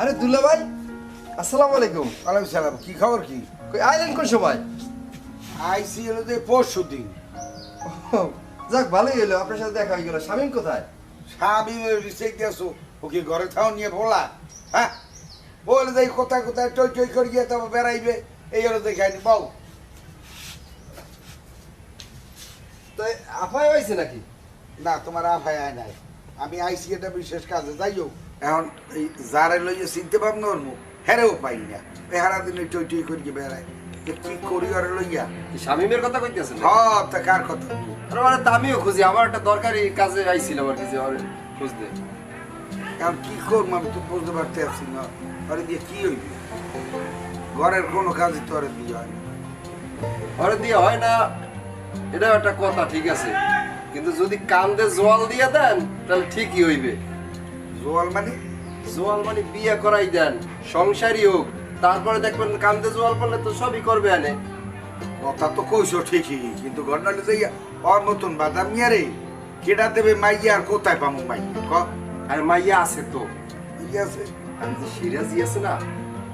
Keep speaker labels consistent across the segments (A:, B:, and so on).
A: আরে দুলা ভাই আসসালামু আলাইকুম।
B: ওয়ালাইকুম সালাম কি খবর কি?
A: কই আইলেন কোন সময়?
B: আইসি হলো যে পরশু দিন।
A: যাক ভালোই হলো আপনার সাথে দেখা হয়ে গেল। স্বামীন কোথায়?
B: স্বামী রিসেক দিয়েছ ওকে ঘরে থাও নিয়ে ভোলা। হ্যাঁ? বলে যাই কোথায় কোথায় টই টই করিয়ে তবে বেড়াইবে এই হলো দেখাইনি বাউ।
A: তো আফাই হয়েছে নাকি?
B: না তোমার আভাই আয় নাই। আমি আইসি এটা বিশেষ কাজে যাই হোক। এখন এই যারে লইয়ে চিনতে পারব না ওর মুখ হেরেও পাই না। এই হারা দিনে টই টই করিয়ে বেড়ায়। কি করি ওরে লইয়া?
A: শামিমের কথা কইতেছেন?
B: সব তা কার কথা?
A: আরে মানে আমিও খুঁজি। আমার একটা দরকারি কাজে আইছিলাম আর কি যে আমার খুঁজতে।
B: এখন কি করব আমি তো বুঝতে পারতে আছি না। আরে দিয়ে কি হইবে ঘরের কোনো কাজই তো আরে দিয়ে হয় না।
A: ঘরে দিয়ে হয় না। এটাও একটা কথা ঠিক আছে। কিন্তু যদি কান্দে জল দিয়ে দেন তাহলে ঠিকই হইবে।
B: জোয়াল মানে
A: জোয়াল মানে বিয়ে করাই দেন সংসারই হোক। তারপরে দেখবেন কান্দে জোয়াল পড়লে তো সবই করবে আনে।
B: কথা তো কইছো ঠিকই কিন্তু ঘটনাটা যাইয়া ওর মতন বাদাম রে কেটা দেবে মাইয়া আর কোথায় পামু মাইয়া? ক?
A: আর মাইয়া আছে তো।
B: মাইয়া আছে?
A: আমি যে সিরাজি আছে না?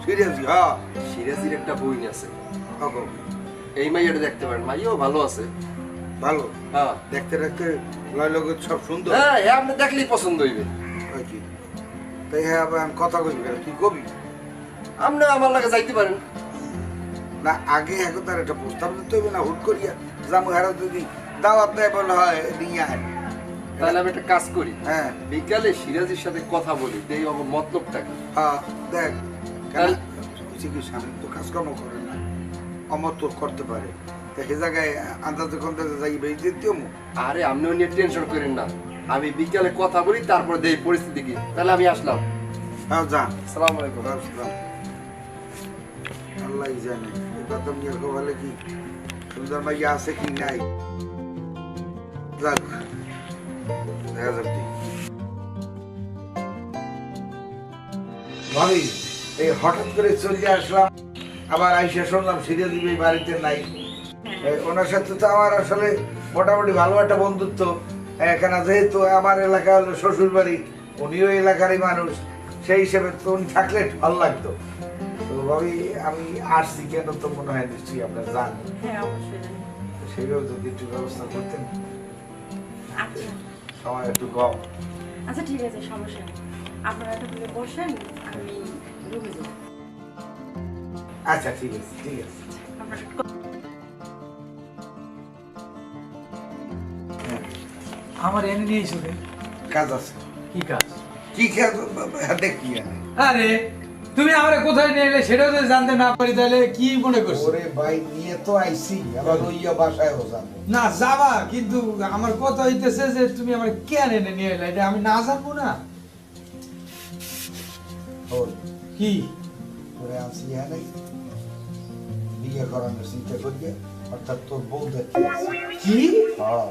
B: সিরিয়াসলি হ্যাঁ
A: সিরাজির একটা বই আছে। এই মাইয়াটা দেখতে পারেন মাইয়াও ভালো আছে।
B: ভালো?
A: হ্যাঁ।
B: দেখতে দেখতে লয় লোক সব সুন্দর?
A: হ্যাঁ হ্যাঁ আপনি দেখলেই পছন্দ হইবে।
B: হয় কি তাই হ্যাঁ আবার কথা কইবি কেন? তুই কবি?
A: আপনি আমার লাগে যাইতে পারেন।
B: না আগে এখন তার একটা প্রস্তাব দিতে হইবে না হুট করিয়া জামু হারা যদি দাওয়াত দেয় বলে হয় নিয়ে আয়
A: তাহলে আমি একটা কাজ করি।
B: হ্যাঁ।
A: বিকালে সিরাজির সাথে কথা বলি এই আমার মতলবটা কি?
B: হ্যাঁ দেখ। কেন?
A: তাহলে-
B: কি স্বামী তো কাজকর্ম করে না অমর তো করতে পারে। সে জায়গায় আন্দাজে খন্দাজে যাই বেশ দিতেও মু
A: আরে আপনিও নিয়ে টেনশন করেন না। আমি বিকালে কথা বলি তারপরে দেই পরিস্থিতি কি। তাহলে আমি আসলাম।
B: হ্যাঁ যা।
A: সালাম আলাইকুম।
B: আল্লাহ জানে এটা তো নিয়ে বলে কি সুন্দর মাইয়া আছে কি নাই? যাক দেখা যাক। ভাবি এই হঠাৎ করে চলে আসলাম আবার আইসা শুনলাম সিরিয়াল দিবে বাড়িতে নাই। ওনার সাথে তো আমার আসলে মোটামুটি ভালো একটা বন্ধুত্ব। এখানে যেহেতু আমার এলাকা হলো শ্বশুর বাড়ি উনিও এলাকারই মানুষ সেই হিসেবে তো উনি থাকলে ভালো লাগতো। তো ভাবি আমি আসছি কেন তো মনে হয় নিশ্চয়ই আপনার জান। সেটাও যদি একটু ব্যবস্থা করতেন।
C: আচ্ছা।
B: সময় একটু কম।
C: আচ্ছা ঠিক আছে সমস্যা নেই। আপনারা একটু দূরে বসেন আমি রুমে যাব
B: আচ্ছা ঠিক আছে ঠিক আছে।
D: আমার এনে নিয়েছো রে।
B: কাজ আছে।
D: কি কাজ?
B: কি কাজ? হাতে কি
D: আরে তুমি আমারে কোথায় নিয়ে এলে সেটাও যদি জানতে না পারি তাহলে কি মনে করছ?
B: ওরে ভাই নিয়ে তো আইছি। আবার ওইয়া বাসায়ও যাব।
D: না যাবা কিন্তু আমার কথা হইতেছে যে তুমি আমার কেন এনে নিয়ে এলে? এটা আমি না জানব না।
B: ওর
D: কি?
B: করে আনছি এনে। বিয়ে করানোর চিন্তা করিয়ে অর্থাৎ তোর বউ দেখতে
D: কি?
B: হ্যাঁ।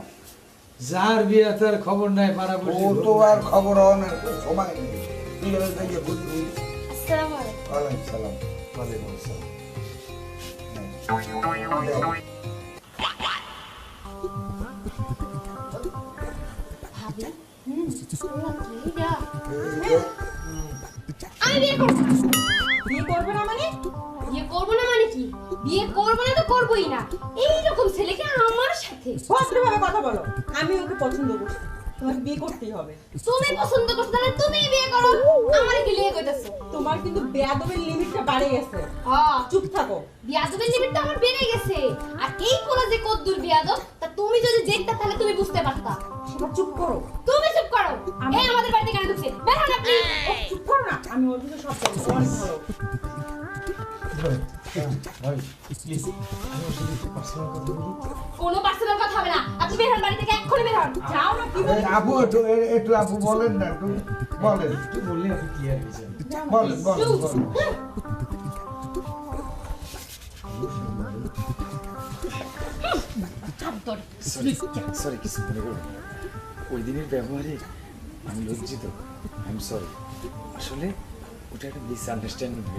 D: যার বিয়ে তার খবর নাই পাড়া
B: ও তো আর খবর অনেক সময় নেই। তুই ওই বুঝবি
C: আসসালামু আলাইকুম।
B: ওয়ালাইকুম সালাম। ওয়ালাইকুম আসসালাম।
E: আমি বিয়ে করব না।
C: বিয়ে করবে না মানে?
E: বিয়ে করব না মানে কি? বিয়ে করব না তো করবোই না। এইরকম ছেলেকে
C: ভদ্রভাবে কথা বলো। আমি ওকে পছন্দ করছি। তোমাকে বিয়ে করতেই হবে।
E: তুমি পছন্দ করছ তাহলে তুমি বিয়ে করো। আমার কি লিয়ে কইতাছো
C: তোমার কিন্তু বেয়াদবের লিমিটটা বাড়ে গেছে।
E: হ্যাঁ
C: চুপ থাকো।
E: বিয়াদবের লিমিটটা আমার বেড়ে গেছে। আর এই কোলা যে কদ্দুর বিয়াদব তা তুমি যদি দেখতা তাহলে তুমি বুঝতে পারতা।
C: সেটা চুপ করো।
E: তুমি চুপ করো। এই আমাদের বাড়িতে কেন ঢুকছে? বের হন আপনি।
C: চুপ করো না। আমি ওর দিকে সব জানি অনেক ভালো।
E: কোনো পার্সোনাল হবে না। আপনি বের হন বাড়ি থেকে এক্ষুনি বের হন।
C: যাও না কি বলি
B: আপু একটু একটু আপু বলেন না একটু বলেন।
D: একটু বললে হয়ে যাবেন
B: বলেন বলেন বলেন।
F: সরি কিছু মনে ওই দিনের ব্যবহারে আমি লজ্জিত। আই এম সরি আসলে ওটা একটা মিস আন্ডারস্ট্যান্ডিং হয়ে